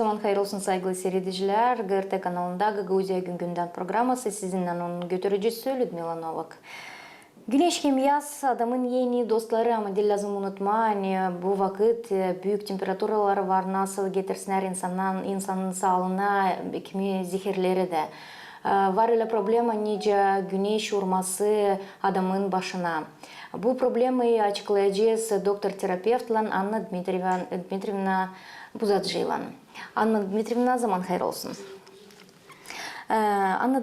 zaman hayırlı olsun saygılı seyrediciler. GRT kanalında Gagauziya Gün Gündem programı sizinle onun götürücüsü Ludmila Novak. Güneş kimyası adamın yeni dostları ama dil lazım unutma. Hani bu vakit e, büyük temperaturalar var nasıl getirsinler insanın, insanın sağlığına kimi zehirleri de. E, var ile problema nice güneş vurması adamın başına. Bu problemi açıklayacağız doktor terapevtla Anna Dmitrievna Dmitrievna Buzatjıyla. Anna Dmitrievna zaman hayır olsun.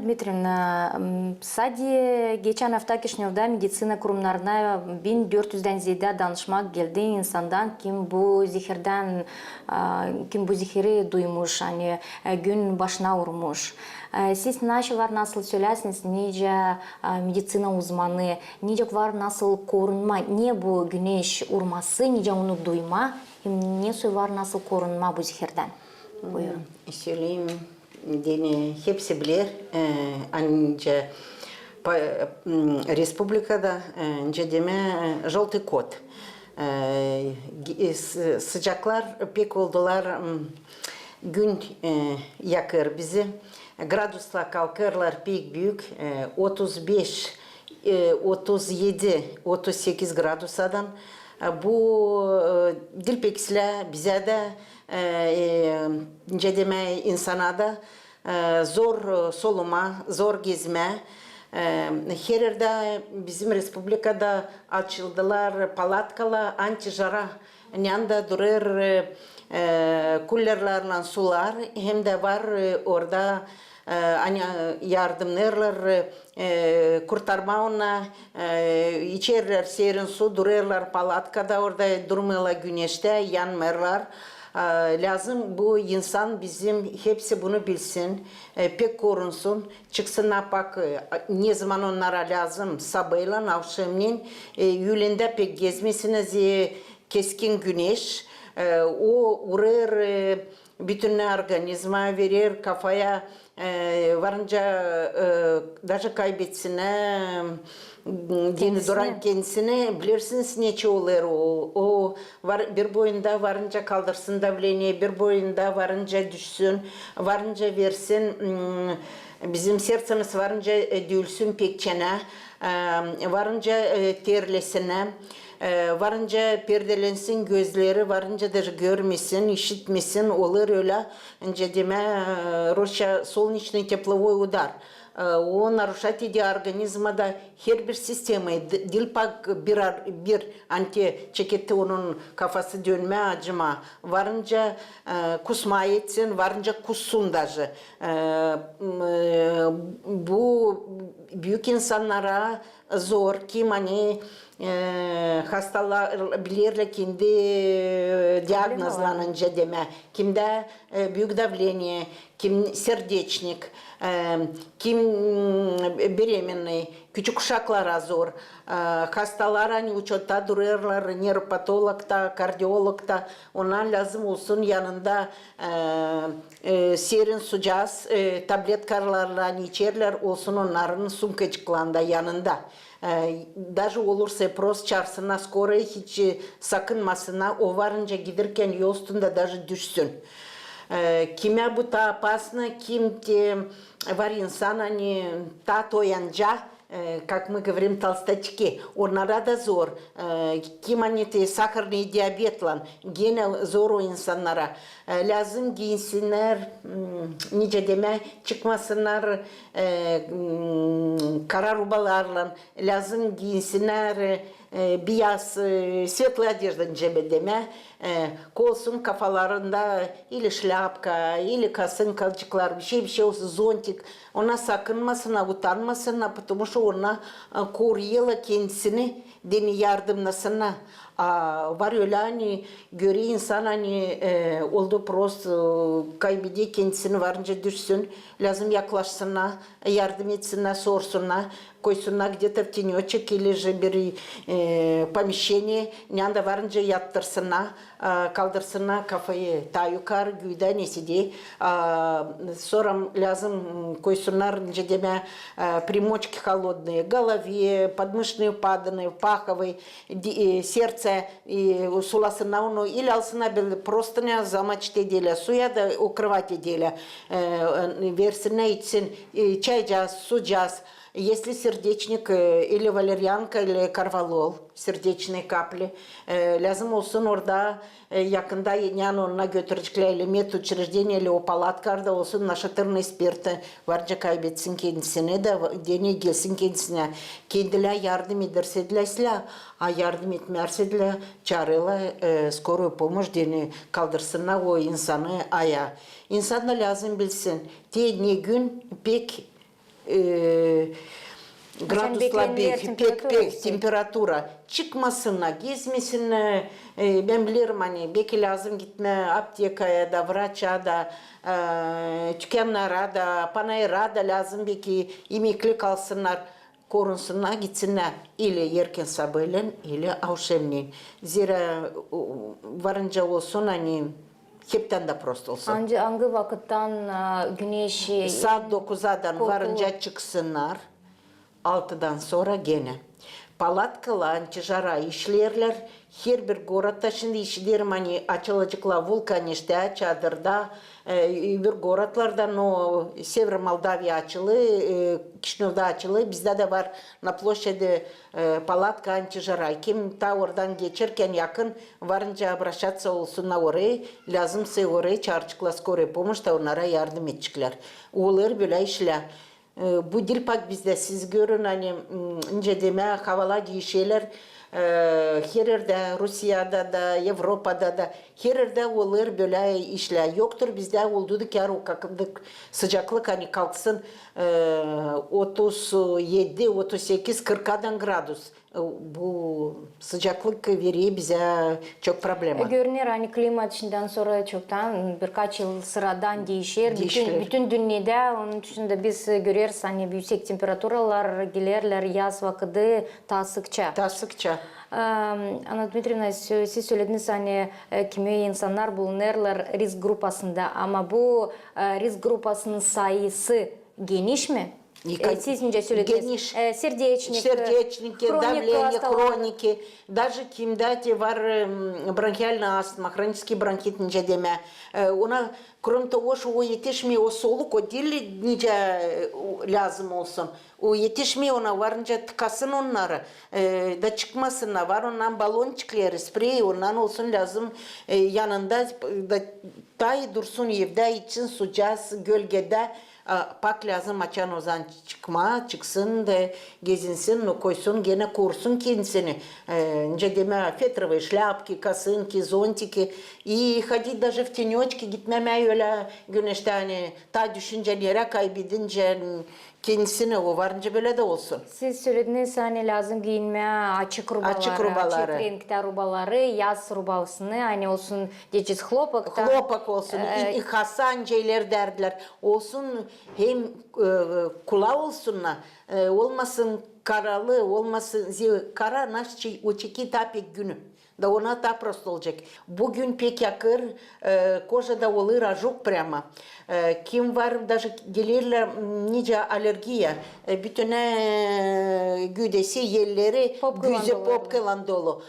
Dmitrievna, m, sadece geçen hafta Kişinev'de medisina kurumlarına 1400'den ziyade danışmak geldi insandan kim bu zehirden e, kim bu zehiri duymuş hani e, gün başına vurmuş. E, Siz nasıl var nasıl söylersiniz nice medisina uzmanı nice var nasıl korunma niye bu güneş vurması nice onu duyma hem ne var nasıl korunma bu zehirden. Buyurun. Söyleyeyim deni hepsi bilir. Ee, anca pa- m, Respublikada önce deme e, желтый kod. Ee, gi- s- sıcaklar pek oldular. m, Gün e, yakır bizi. Gradusla kalkarlar pek büyük. E, 35 e, 37 38 gradusadan e, bu e, dilpeksle bize de e, e, ince deme insana da e, zor e, soluma, zor gezme. E, her yerde bizim Respublika'da açıldılar palatkalar anti-jara. Yanında durur e, e, kullerlerle sular hem de var e, orada e, yardımlarlar e, kurtarma ona e, içerler serin su dururlar palatkada orada durmuyorlar güneşte yanmıyorlar. E, lazım bu insan bizim hepsi bunu bilsin e, pek korunsun çıksınlar bak e, ne zaman onlara lazım sabahla akşamleyin e, yülünde pek gezmesiniz e, keskin güneş e, o e, bütün organizma verir kafaya e, varınca e, даже kaybetsine dini Kendisine. duran kendisine bilirsiniz neçe olur o, o var, bir boyunda varınca kaldırsın davlение bir boyunda varınca düşsün varınca versin hmm, bizim sertimiz varınca e, düğülsün pekçene e, varınca e, terlesine e, varınca perdelensin gözleri, varınca da görmesin, işitmesin, olur öyle. Önce deme, e, Rusya солнечный тепловой удар. E, O нарушать иди организма da her bir sistemi, d- dil pak bir, ar- bir anti çekette onun kafası dönme acıma. Varınca e, kusma etsin, varınca kussun dahi. E, m, e, bu büyük insanlara zor kim hani e, hastalar bilirler kendi e, diagnozlanınca deme. Kimde e, büyük давление, kim serdeçnik, e, kim mm, беременный, küçük uşaklara zor. E, hastalar hani uçotta dururlar, nöropatologda, kardiyologda. Ona lazım olsun yanında e, e, serin sıcak e, tabletkalarla hani içerler olsun onların sumkacıklarında yanında. Ee, Даже olursa pros çağırsınlar skoraya hiç e, sakınmasınlar. O varınca giderken yol üstünde даже düşsün. Ee, Kime bu ta опасно, kim те var insan hani ta toyanca э, как мы говорим, толстячки, onlara da zor. Ee, Kim hani te sakarlı diabetle gene zor o insanlara. Ee, Lazım giyinsinler, hmm, nice deme çıkmasınlar e, hmm, kara rubalarla. Lazım giyinsinler e, beyaz e, светлая одежда cebe deme. E, Kolsun kafalarında ili şlapka, ili kasın kalçıklar bir şey bir şey olsun zontik. Ona sakınmasına, utanmasına, потому что ona e, koruyorlar kendisini deni yardımlasına. Aa, var öyle hani göre insan hani e, oldu prost e, kaybediyor kendisini varınca düşsün. Lazım yaklaşsınlar, yardım etsinler, sorsunlar, koysunlar где-то в тенечек или же bir e, e, помещение, нянда varınca yattırsına, e, kaldırsına kafayı ta yukarı güyden esidi soram lazım koysunlar ince deme примочки холодные, голове, подмышные паданы, паховый э, сердце и суласына уну или алсына бел простыня замачты деле, суяда укрывать деле, э, э, версіне итсін, чай жаз, су жаз, Если сердечник э, или валерьянка или карвалол, сердечные капли, э, lazım olsun orada e, yakında yani onunla götürecekler ile medучреждение ile o palatkarda olsun нашатырный спирт varca kaybetsin kendisine de deney gelsin kendisine. Kendiler yardım ederse dilerse, a yardım etmerse de çağırırlar e, скорую помощь deni kaldırsınlar o insanı aya. İnsan da lazım bilsin. Te ne gün pek e, gradusla beklenmeyen pek, pek, temperatura çıkmasına, gezmesine e, ben bilirim hani belki lazım gitme aptekaya da vraça da e, dükkanlara da panayıra da lazım belki emekli kalsınlar korunsunlar gitsinler ile erken sabahleyin ile akşamleyin. Zira varınca olsun hani кептен да просто болсын анжы аңгы вакыттан күнеши саат докузадан варынжа чыксынар алтыдан сора гене. Палаткала анчы жара ишлерлер хер бир городта ишинде ишилерим они ачылычыкла вулканиште чадырда e, bir goratlardan o Sever Moldavya açılı, e, Kişinev'de açılı. Bizde de var na площади e, palatka antijara. Kim ta oradan geçerken yakın varınca обращаться olsunlar oraya. Lazımsa oraya çağıracaklar skорая помощь da onlara yardım edecekler. Olur böyle işler. E, Bu dil pak bizde siz görün hani m, ince deme havala diye şeyler e, her yerde Rusya'da da Avrupa'da da her yerde olur böyle işler yoktur bizde olduğu ki o kakındık sıcaklık hani kalksın e, 37 38 40'dan gradus bu sıcaklık veriyor bize çok problema. Görünür hani klima içinden sonra çoktan birkaç yıl sıradan değişir. Değişir. Bütün, bütün dünyada onun için de biz görürüz hani yüksek temperaturalar gelirler yaz vakiti ta sıkça. Daha sıkça. Ee, Anna Dmitrievna siz söylediniz hani kimi insanlar bulunurlar risk grupasında ama bu risk grupasının sayısı geniş mi? тезінде сөйледіңіз ә, сердечник сердечники давление хроники. Даже кимдати бар бронхиальный астма хронический бронхит не деме она э, кроме того что у етешме о солук о дили э, лязым olsun у етешме она варынча ткасын оннары. Э, да чыкмасына бар оннан баллончиклери спрей оннан olsun лязым янында да тай дурсун евде ичин сучас гölgede Pak lazım açan ozan çıkma, çıksın da gezinsin, no koysun gene kursun kendisini. Э, Нже deme фетровые шляпки, косынки, зонтики. И ходить даже в тенечке gitmeme öyle güneşte hani ta düşüncelere kaybedince Kendisine o varınca böyle de olsun. Siz söylediniz hani lazım giyinmeye açık rubaları, açık, rubaları. açık renkte rubaları, yaz rubasını hani olsun diyeceğiz hlopak da. Hlopak olsun, e, ee, hasan şeyler derdiler. Olsun hem e, kula olsun, e, olmasın karalı, olmasın zi, kara naşçı uçiki tapik günü. Da ona da prost olacak. Bugün pek yakır, e, kojada olur ajok prямо. E, kim var, даже gelirler m, nice alergiye, e, bütün e, güdesi, yerleri, Pop güze kılan pop kılan dolu.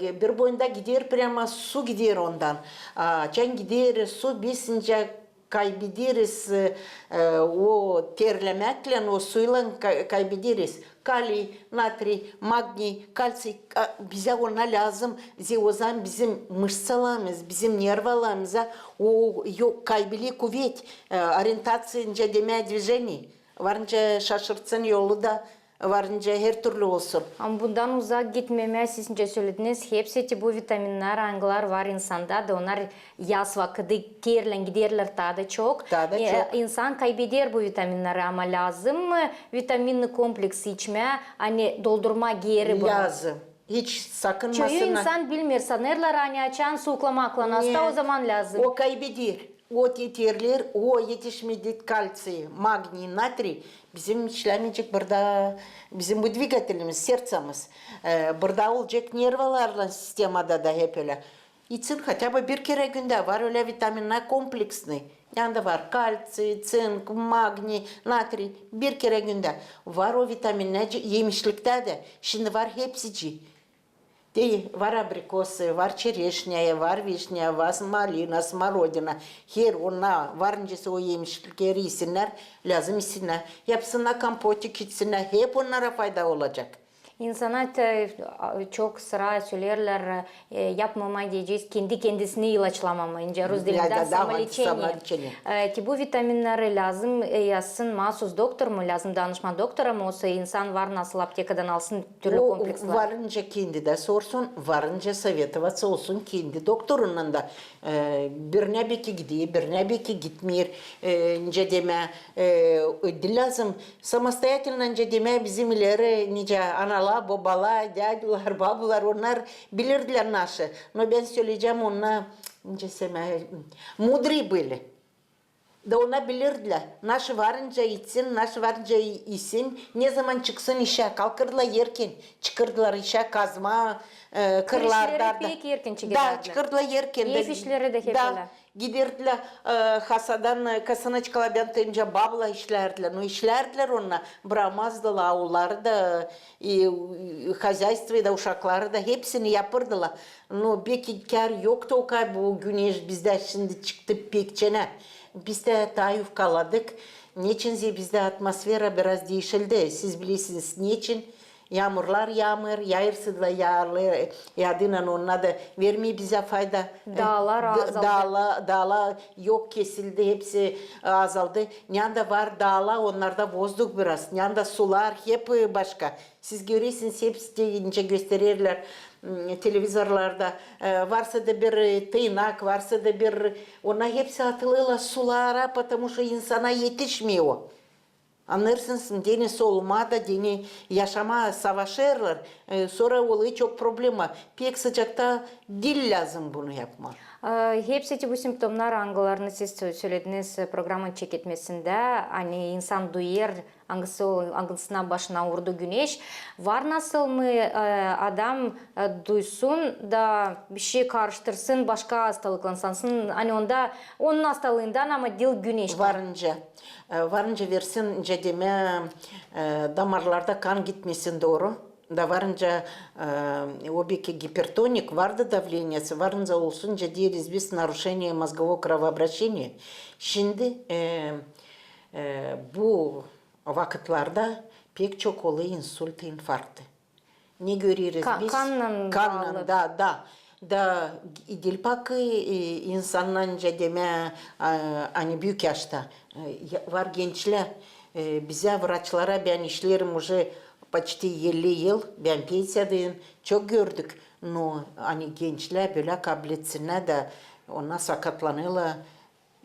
E, bir boyunda gider prямо su gider ondan. A, Çan gider su bisince kaybederiz e, e, o terlemekle, o suyla kay- kaybederiz. Kali, natri, magni, kalsiyum bize ona lazım. Zi o zaman bizim mышцalarımız, bizim nervalarımıza o yok kaybeli kuvvet, e, oryantasiya ince deme движений. Varınca şaşırtsın yolu da varınca her türlü olsun. Ama bundan uzak gitmemeye sizince söylediniz. Hepsi bu vitaminler, anglar var insanda da onlar yaz vakti kirlen giderler daha da çok. Daha da ee, çok. E, insan kaybeder bu vitaminleri ama lazım vitaminli kompleks içme, hani doldurma geri bu. Lazım. Hiç sakınmasına. Çayı insan bilmiyor sanırlar hani açan suklamakla. Hasta o zaman lazım. O kaybeder ot yeterler, o yetişmedi kalsiy, magний, natrий. Bizim işlemeyecek burada, bizim bu двигателimiz, сердцemiz. Ee, burada olacak nervalarla sistemada da hep öyle. İçin хотя бы bir kere günde var öyle vitaminler kompleksli. Yanında var kalsiy, цинк, magний, natrий bir kere günde. Var o vitaminler yemişlikte de. Şimdi var hepsici. Değil, var abrikoсы, var черешня, var vişня, var malina, смородина. Her ona varıncası o yemişlikleri yesinler, lazım yesinler. Yapsınlar kompotik içsinler, hep onlara fayda olacak. İnsana te- çok sıra söylerler e, yapmama diyeceğiz kendi kendisini ilaçlamamayınca Rus Ya dilinde da- da, самолечение. самолечение. E, ki bu vitaminleri lazım e, yazsın mahsus doktor mu lazım danışma doktora mı olsa insan var nasıl aptekadan alsın türlü O kompleksler. varınca kendi de sorsun, varınca советоваться olsun kendi doktorundan da. Ee, birine belki gidiyor, birine belki gitmiyor. Ee, ince deme, e, lazım. Самостоятельно ince deme bizim ileri nice analar, babalar, dyadular, babular onlar bilirdiler naşı. No ben söyleyeceğim ona, ince seme, mudri были. Da ona bilirdiler. Naş varınca içsin, naş varınca isin. Ne zaman çıksın işe, kalkırdılar yerken. Çıkırdılar işe kazma, e, kırlarda. pek erken Da, çıkardılar. çıkırdılar yerken. Ev işleri de hep da, öyle. giderdiler e, hasadan e, kasanaçkala bentince babla işlerdiler. No işlerdiler onunla. Bırakmazdılar avulları da, e, e, da, uşakları da hepsini yapırdılar. No pek itkar yoktu o kadar bu güneş bizde şimdi çıktı pekçene. Biz de Tayuf kaladık. Niçinse bizde atmosfera biraz değişildi. Siz bilirsiniz niçin? Yağmurlar yağmur, yağırsızla yağarlı, yağdığından ona da vermiyor bize fayda. Dağlar Da- azaldı. Dağla, dağla yok kesildi, hepsi azaldı. Yanda var dağla, onlarda bozduk biraz. Yanda sular hep başka. Siz görüyorsunuz hepsi deyince gösterirler ım, televizorlarda. Ee, varsa da bir e, tıynak, varsa da bir... Ona hepsi atılıyorlar sulara, потому что insana yetişmiyor. Anlarsınız, deni solmada, deni yaşama savaşırlar. Sonra oluyor çok problema. Pek sıcakta dil lazım bunu yapmak. Ee, Hepsi bu simptomlar angılarını siz sö- söylediniz e, programın çekitmesinde hani insan duyar angısı angısına başına vurdu güneş. Var nasıl mı e, adam e, duysun da bir şey karıştırsın başka hastalıklansın hani onda onun hastalığından ama dil güneş. Varınca, varınca versin ince deme e, damarlarda kan gitmesin doğru Da varınca e, o belki гипертоник vardı давлениесі, varınca olsunca deriz biz нарушение мозгового кровообращения. Şimdi e, e, bu vakitlerde pek çok oluyor insult, infarktı. Ne görüyoruz Ka- biz? kanla Kanla, bağlı. da, da. Da dilpak insanlarca deme e, hani büyük yaşta e, ya- var gençler e, bize vraçlara ben işlerim уже почти 50 yıl ben pensiyadayım çok gördük. No hani gençler böyle kabletsinler de ona sakatlanıyorlar.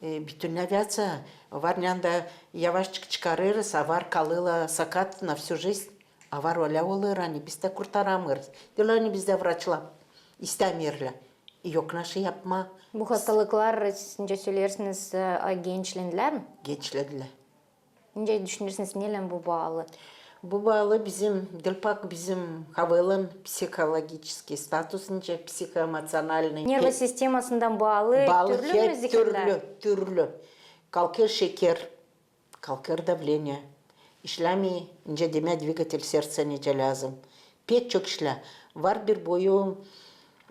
E, bütün aviaция var yanında yavaş çıkarırız, a var kalıyorlar sakat на всю жизнь. A var öyle olur hani biz de kurtaramıyoruz. Diyorlar hani bizde vraçlar istemiyorlar. Yok naşı yapma bu hastalıklar sizce söylersiniz e, gençlendiler mi? gençlediler. Ne düşünürsünüz neyle bu bağlı? Bu bağlı bizim Dilpak bizim havalın psikolojik statusınca psikoemosyonalный Nervo sistemasından bağlı, bağlı türlü mü hep zehirler? türlü, türlü. Kalkır şeker, kalkır давление. İşlemi ince deme двигатель сердца nece lazım. Pek çok işler. Var bir boyu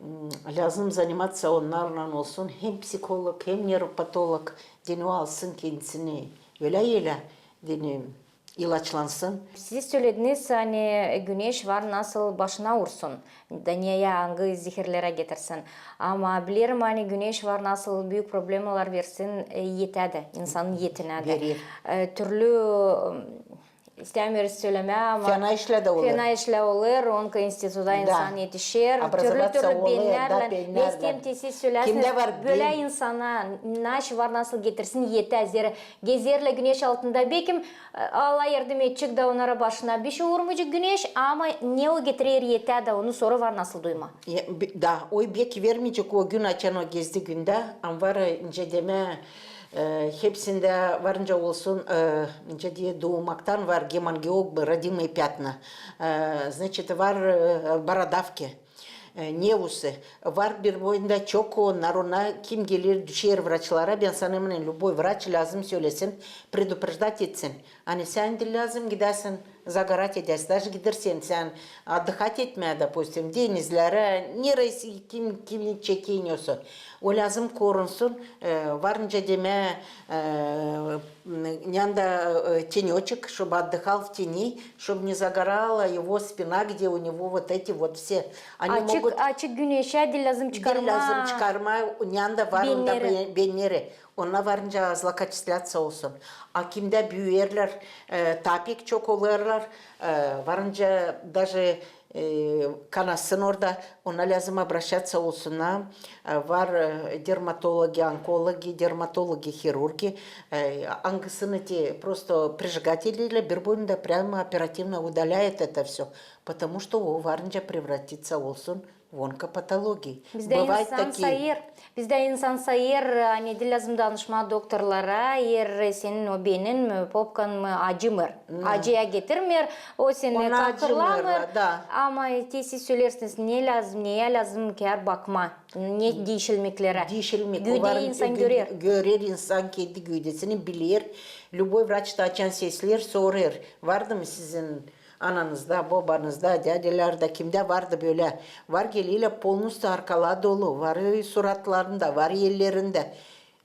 ım, lazım заниматься onlarla olsun. Hem psikolog hem nöropatolog deni alsın kendisini. Öyle öyle deni ilaçlansın. Siz söylediniz hani güneş var nasıl başına vursun. Dünyaya hangi zehirlere getirsin. Ama bilirim hani güneş var nasıl büyük problemler versin e, yetedi. insanın yetine de. Verir. E, Türlü istemiyoruz söyleme ama fena işle de olur. Fena işle olur. Onka instituda insan yetişir. Türlü türlü bilinlerle. Ne isteyim tesi söylesin. Böyle bil. insana naş var nasıl getirsin yeti azeri. Gezerle güneş altında bekim e, Allah yardım edecek de onlara başına bir şey vurmayacak güneş ama ne o getirir yeti de onu soru var nasıl duyma. Ya, da oy bek vermeyecek o gün açan o gezdi günde. Amvara ince deme. e, hepsinde varınca olsun e, ince diye doğmaktan var гемангиог родимые пятна. E, значит, var e, бородавки. e, Невусы. Var bir boyunda çok onlar ona kim gelir düşer vraçlara ben sana eminim любой врач lazım söylesin предупреждать etsin. Hani sen de lazım gidersin загорать edersin. Даже gidersen sen отдыхать etmeye допустим denizlere neresi kim kimi çekiniyorsun. O lazım korunsun. E, varınca deme e, нянда э, тенечек, чтобы отдыхал в тени, чтобы не загорала его спина, где у него вот эти вот все. Они Açık могут açık güneşe dil lazım çıkarma. Çıkarma. lazım çıkarma. Nyanda var onda Benleri. be- benleri. Ona varınca zlakaçislatsa olsun. Akimde büyüyerler, e, tapik çok olurlar. E, varınca даже э, канасын орда, она лязым обращаться олсына, э, вар э, дерматологи, онкологи, дерматологи, хирурги, ангасыны те просто прижигатели или бербунда прямо оперативно удаляет это все, потому что у превратиться превратится онкопатологий. Бізде бывает такие. бізде инсансайыр анедилазм данышма докторлара ер э, сенин обенин попкан ажымыр ажыя кетирмер о сени э, да. ама теси сөйлерсіз не лазым не лазым кияр бакма. Не дейишилмеклери дейишилмек күйде инсан көрер көрер инсан кейди күйдесини билер любой врач тачан сезилер сорер. Вардым сиздин Vardı mı sizin ananızda, babanızda, dedelerde kimde vardı böyle. Var geliyle polnusu arkalar dolu. Var suratlarında, var yerlerinde.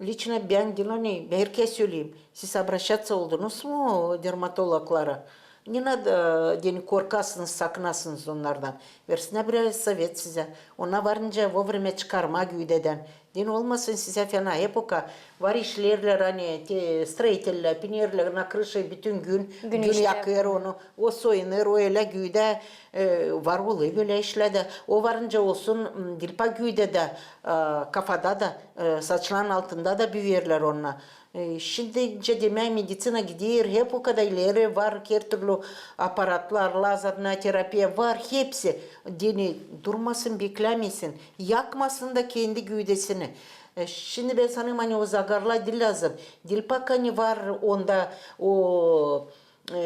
Lично ben Dilani, herkes söyleyeyim. Siz обращаться oldunuz mu dermatologlara? Не надо deni korkasınız, sakınasınız onlardan. Versinler bir sovet size. Ona varınca vovryme çıkarma güdeden. Din olmasın size fena epoka. Var işlerler hani te, stроительler, pinerler na крыше bütün gün gün Güneşte. yakıyor onu. O soyunur, o öyle güde e, var oluyor böyle işlerde. O varınca olsun m, dilpa güde de e, kafada da e, saçların altında da büyürler onunla. E, Şimdi ince demeye medicina gidiyor. Hep o kadar ileri var. Her türlü aparatlar, lazerna terapiye var. Hepsi. Dini durmasın, beklemesin. Yakmasın da kendi güdesini. E, Şimdi ben sanırım hani o zagarla dil lazım. Dilpak hani var onda o e,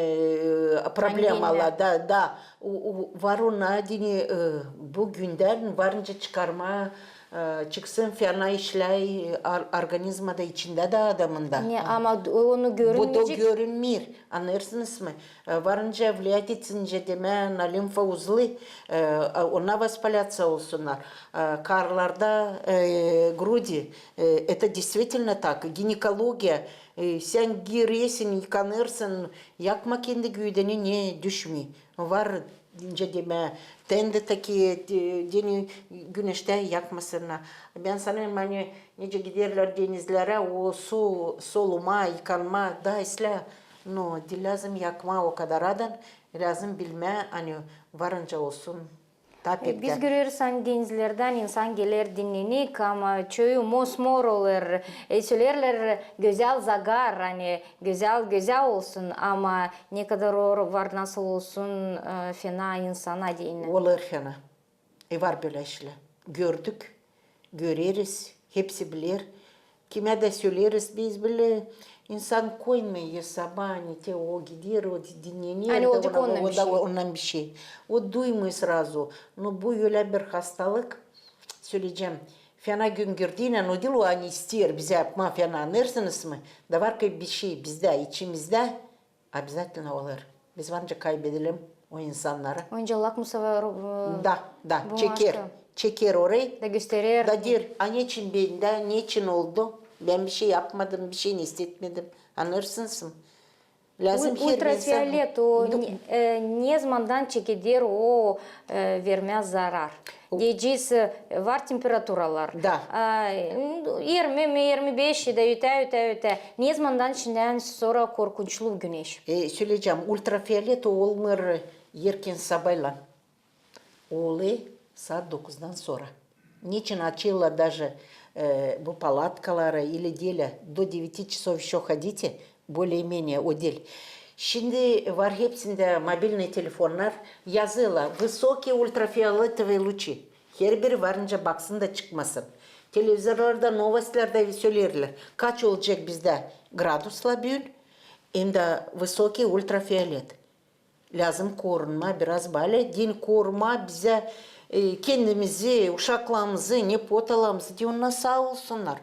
problemalar da da o, o, var ona dini e, bugünden varınca çıkarma çıksın fena işler ar- organizmada içinde de adamında. Ne, ama onu Bu da görünmeyecek. görünmüyor. Anlarsınız mı? E, Varınca влиять etsince deme на limfa uzlı e, ona воспаляться olsunlar. E, Karlarda e, груди. E, Это действительно так. Гинекология. E, Sen giresin, yıkanırsın. Yakma kendi güdeni ne düşmüyor. Var ince deme. Tende taki deni güneşte yakmasına. Ben sanırım hani nece giderler denizlere o su soluma, yıkanma da isla. No, lazım yakma o kadar adan. Lazım bilme hani varınca olsun. Tapipte. Biz hani denizlerden insan gelir dinlenik ama çoğu mosmor olur. E, söylerler güzel zagar hani güzel güzel olsun ama ne kadar o var nasıl olsun e, fena insana değil. Olur fena. E var böyle işler. Gördük, göreriz, hepsi bilir. Kime de söyleriz biz bile insan koymuyor sabahı te o gidiyor o dinleniyor Hani da olacak ona- ondan o bir da şey. ondan bir şey. O duymuyor sразу. No bu öyle bir hastalık söyleyeceğim. Fena gün girdiğine no değil o hani istiyor bize yapma fena anırsınız mı? Da var ki bir şey bizde içimizde обязательно olur. Biz bence kaybedelim o insanları. Önce lakmusa e, Da, da, Bu çeker. başka. Çeker orayı. da gösterir. Da der, "A, niçin bende, niçin oldu? Ben bir şey yapmadım, bir şey hissetmedim. Anlarsınız mı? Lazım Ул- her bir Ультрафиолет insan- о не, э, не замандан чекедер о э, вермez zarar. Gecis e, var temperaturalar. Da. 20-25 de öte öte öte. Ne zamandan içinden sonra korkunçlu güneş. E, söyleyeceğim ultrafiyolет olmur yerken sabahla. Olı saat 9'dan sonra. Niçin açıyorlar даже e, bu palatkalara или деля до 9 часов еще ходите, более-менее o değil. Şimdi var hepsinde mobilne telefonlar yazıyorlar. Высокие ультрафиолетовые лучи. Her biri varınca baksın da çıkmasın. Televizorlarda, novoslerde söylerler. Kaç olacak bizde gradusla büyül? Hem de высокий ультрафиолет. Lazım korunma biraz böyle. Din koruma bize e, kendimizi, uşaklarımızı, ne potalarımızı diye onlar sağ olsunlar.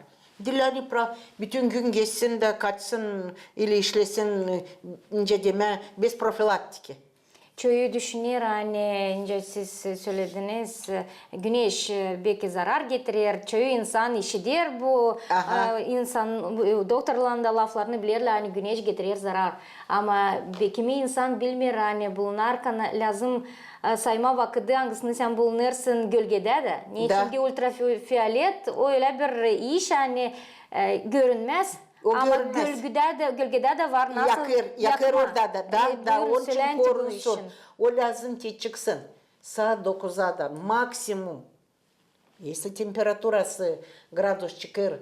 Dilani pra bütün gün geçsin de kaçsın ile işlesin e, ince deme bez profilaktiki. Çoğu düşünür hani önce siz söylediniz e, güneş e, belki zarar getirir. Çoğu insan işidir bu Aha. e, insan doktorların da laflarını bilirler hani güneş getirir zarar. Ama bir kimi insan bilmiyor hani bulunarken lazım e, sayma vakti hangisini sen bulunursun gölgede de. Ne Da. için ki ultrafiyolet öyle bir iş hani e, görünmez. O Ama görünmez. gölgede de, gölgede de var nasıl Yakır, yakır yakma. orada da. Da, E, da buyurun, onun için söyleyin ki bu korunsun. işin. O lazım ki çıksın. Saat 9'a da maksimum. Если температурасы градус çıkır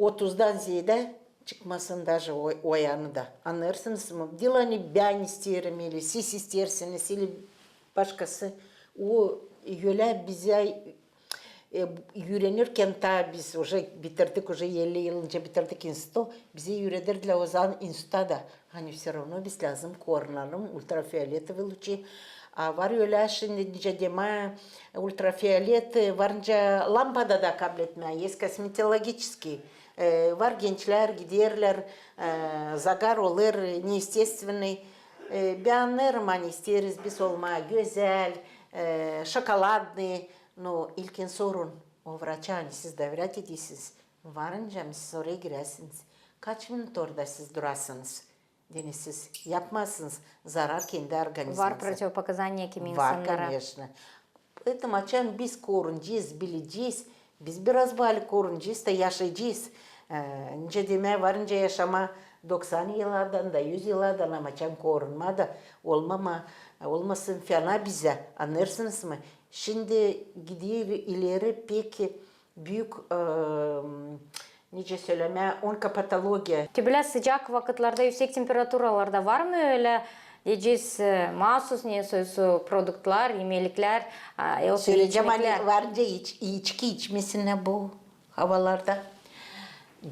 30'dan ziyade çıkmasın даже o, o yanında. Anlarsınız mı? Dilani ben isterim или siz istersiniz или başkası. O öyle bize e, yürenirken ta biz уже bitirdik уже 50 yıl önce bitirdik institutu. Bizi yüredirdiler o zaman instituta da. Hani все равно biz lazım korunalım ultrafioletovi лучи. А var öyle şimdi nice deme ultrafiyolет varınca lampada da kabul etme. Есть косметологический. E, var gençler giderler e, zagar olur неестественный. E, beğenirim hani isteriz biz olma güzel, e, şokoladный. Но ilkin sorun o врача hani siz devlet edesiniz. Varınca mı siz oraya girersiniz. Kaç minut orada siz durasınız. Yani siz yapmazsınız zarar kendi organizminize. Var противопоказания kimi Var insanlara. конечно. Поэтому açan biz korunacağız, bileceğiz. Biz biraz bari korunacağız da yaşayacağız. Ee, Önce demeye varınca yaşama 90 yıllardan da 100 yıllardan ama açan korunma da olmama, olmasın fena bize. Anlarsınız mı? Şimdi gidiyor ileri peki büyük e, nice söyleme onkopatologiya Tübüle sıcak vakitlerde yüksek temperaturalarda var mı öyle diyeceğiz mahsus ne sözü produktlar, yemelikler, yoksa Söyleyeceğim hani varınca iç, içki içmesine bu havalarda.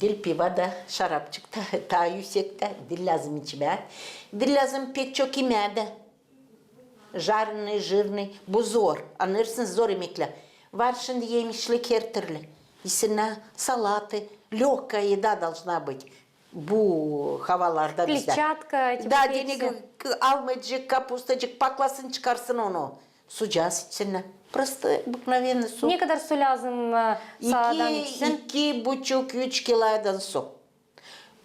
Dil piva da şarapçıkta daha yüksekte dil lazım içmeye. Dil lazım pek çok yemeye de. Жареный, жирный. Bu zor. Anlarsınız zor yemekler. Var şimdi yemişlik her türlü. İçine salatı, легкая еда должна быть. Bu havalarda bizde. Клетчатка, типа Da pepsi. deni almacık, kapustacık paklasın çıkarsın onu. Sucağız içine. Просто обыкновенный su. Ne kadar su lazım e, sağdan İki, içsin? iki buçuk, üç kilodan su.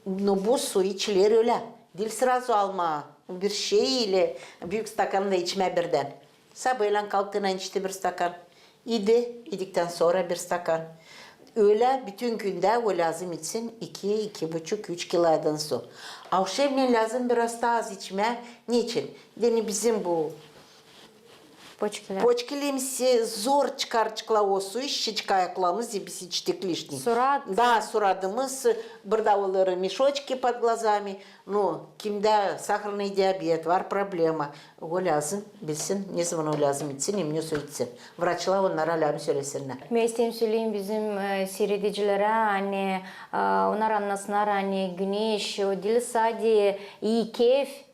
No bu su içilir öyle. Dil sırası alma. Bir şey ile büyük stakanla içme birden. Sabahleyin kalktığında içti bir stakan. İdi, yedikten sonra bir stakan. Öyle bütün günde o lazım içsin iki, iki buçuk, üç kilodan su. Akşamleyin lazım biraz daha az içme. Niçin? Yani bizim bu Почкилем. Почкилемсе зор чыкар чыклаосу щечка якламыз дебиси читек лишний. Сурад. Да, сурады мы сурадымыз, бардавалары мешочки под глазами. Ну, кимда сахарный диабет, вар проблема. Голязым, билсин, не звон улязым, итсин, имне суйтсин. Врачлар onlara alam söylesinler. Mesleğim söyleyeyim bizim e, середи hani e, onlar anlasınlar нас güneş o değil sadece и keyif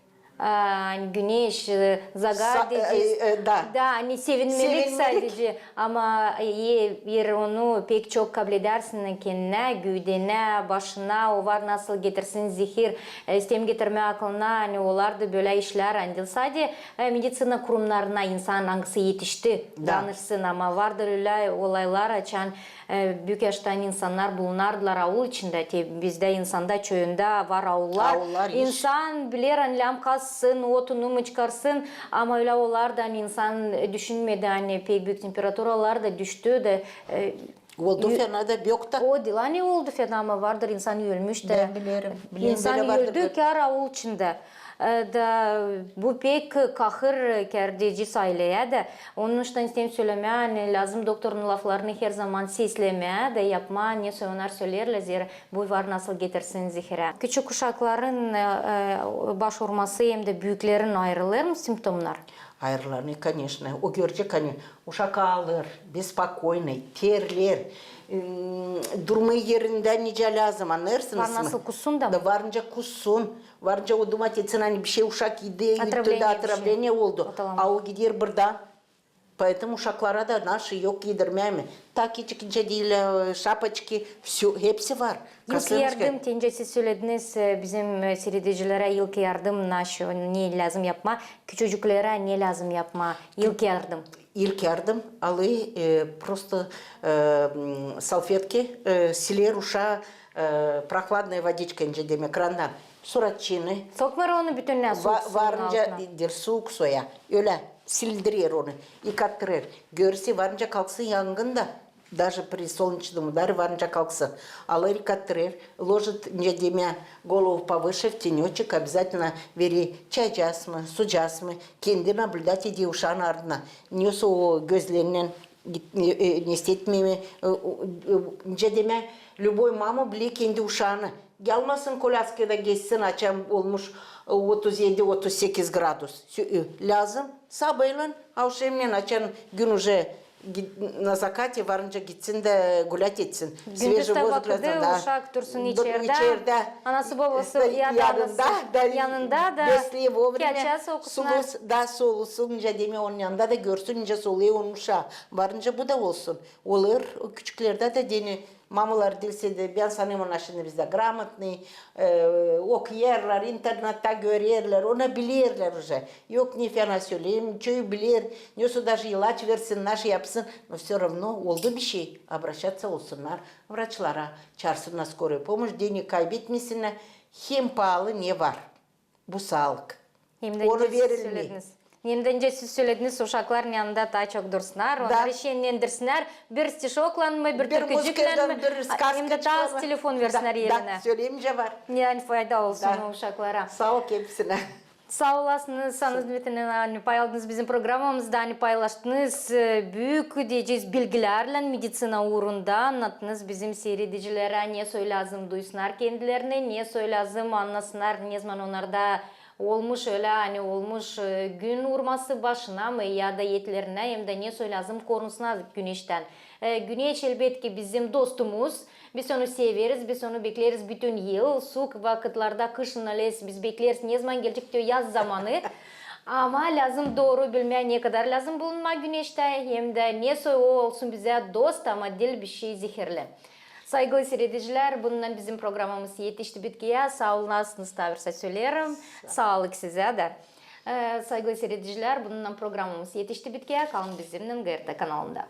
güneş, e, zagar Sa- diyeceğiz. e, e, da. Da hani sevinmelik, Sevinmelik. sadece ama ye- yer onu pek çok kabul edersin kendine, güdene, başına o var nasıl getirsin zehir, e, istem getirme aklına hani onlar da böyle işler hani sadece e, meditsina kurumlarına insan hangisi yetişti Da. danışsın ama vardır öyle olaylar açan e, büyük yaştan insanlar bulunardılar avul içinde. Bizde insanda çöyünde var avullar. Avullar insan bilir anlam kalsın otunu mu çıkarsın? Ama öyle olardan insan e, düşünmedi. Hani pek büyük temperaturalar da düştü de e, Oldu fena da yok da. o değil. Hani oldu fena ama vardır. İnsan ölmüş de. Ben biliyorum. Biliyorum, insan öldü kar avul içinde E, da bu pek kahır kerdeci sayılıyor da onun için istem söyleme hani lazım doktorun laflarını her zaman sesleme de yapma ne söyler söylerler zira bu var nasıl getirsin zihre. Küçük uşakların e, e, başvurması hem de büyüklerin ayrılır mı simptomlar? Ayrılarını, конечно. O görecek hani uşak ağlar, bеспокойный, terler, ım, durma yerinde nice lazım anlarsınız Var mı? nasıl kussun da mı? Da varınca kussun. Varınca o dumat etsin hani bir şey uşak yedi, yuttu Отравление da bir şey. atravlение oldu. Atalama. A o gider burada. Поэтому uşaklara da naşı yok yedirmemi. Tak içikince değil e, şapочки, все, hepsi var. İlk Kasınız yardım tence siz söylediniz e, bizim e, seyredicilere ilk yardım naşı ne lazım yapma, küçücüklere ne lazım yapma, ilk yardım. İlk yardım alı e, просто e, м, салфетки e, siler uşağı e, прохладной водичкой ince demek krandan. Sonra çiğni Sokmer onu bütününe va, soğuk varınca dir soğuk soya öyle sildirir onu yıkattırır. Görse varınca kalksın yangında даже при солнечном ударе varınca kalksın. Alır yıkattırır. Ложит не демя голову повыше в тенечек. Обязательно veri çayacağız mı, sucağız mı? Kendi наблюдать ediyor uşağın ardına. Niyosa o gözlerinden git- e, e, ne hissetmiyor mu? E, o- e, Nece deme, любой mama bile kendi uşağını. Gelmesin kolaskada geçsin açam olmuş e, 37-38 gradus. Sü- e, Lazım sabahleyin avşemle açan gün уже git- на закате varınca gitsin de gulять etsin. Gündüzde воздух vakıdı lazım, da. uşak dursun Dur, içeride, içeride. anası babası Da- ya da yanında, anası da, yanında da besliği vovремя, geçer okusunlar. sulu, da solusunca deme onun yanında da görsün ince soluyor onun uşağı. Varınca bu da olsun. Olur o küçüklerde de deni mamalar dilse de ben sanıyorum ona şimdi bizde gрамотный, e, okuyarlar, internette görürler, ona bilirler уже. Yok ne fena söyleyeyim, çoğu bilir, neyse даже ilaç versin, naş yapsın, но все равно oldu bir şey. Обращаться olsunlar врачlara, çağırsınlar скорую помощь, денег kaybetmesinler. Hem pahalı ne var? Bu sağlık. Hem de Onu önce siz verilmiyor. söylediniz. Hem de önce siz söylediniz uşakların yanında daha çok dursunlar, onları şenlendirsinler. Bir stişokla mı, bir, Bir türkücükle muzikadan mi, bir hem de сказка daha çıkar. telefon versinler Da- yerine. Da, söyleyince var. Yani fayda olsun Da. o uşaklara. Sağ ol hepsine. Sağ olasınız, sanız bütün hani paylaştınız bizim programımızda hani paylaştınız e, büyük diyeceğiz bilgilerle meditsina uğrunda anlattınız bizim seyredicilere ne söylazım duysunlar kendilerine ne söylazım anlasınlar ne zaman onlarda olmuş öyle hani olmuş e, gün vurması başına mı ya da yetlerine hem de ne söylazım korunsunlar güneşten. E, güneş elbette bizim dostumuz. Biz onu severiz, biz onu bekleriz bütün yıl. Soğuk vakitlerde kışın ales biz bekleriz. Ne zaman gelecek diyor yaz zamanı. Ama lazım doğru bilmeye ne kadar lazım bulunma güneşte hem de ne o olsun bize dost ama dil bir şey zehirli. Saygılı seyrediciler, bundan bizim programımız yetişti bitkiye. Sağ olasınız tavirse söylerim. Sağlık size de. Ee, saygılı seyrediciler, bundan programımız yetişti bitkiye. Kalın bizimle GRT kanalında.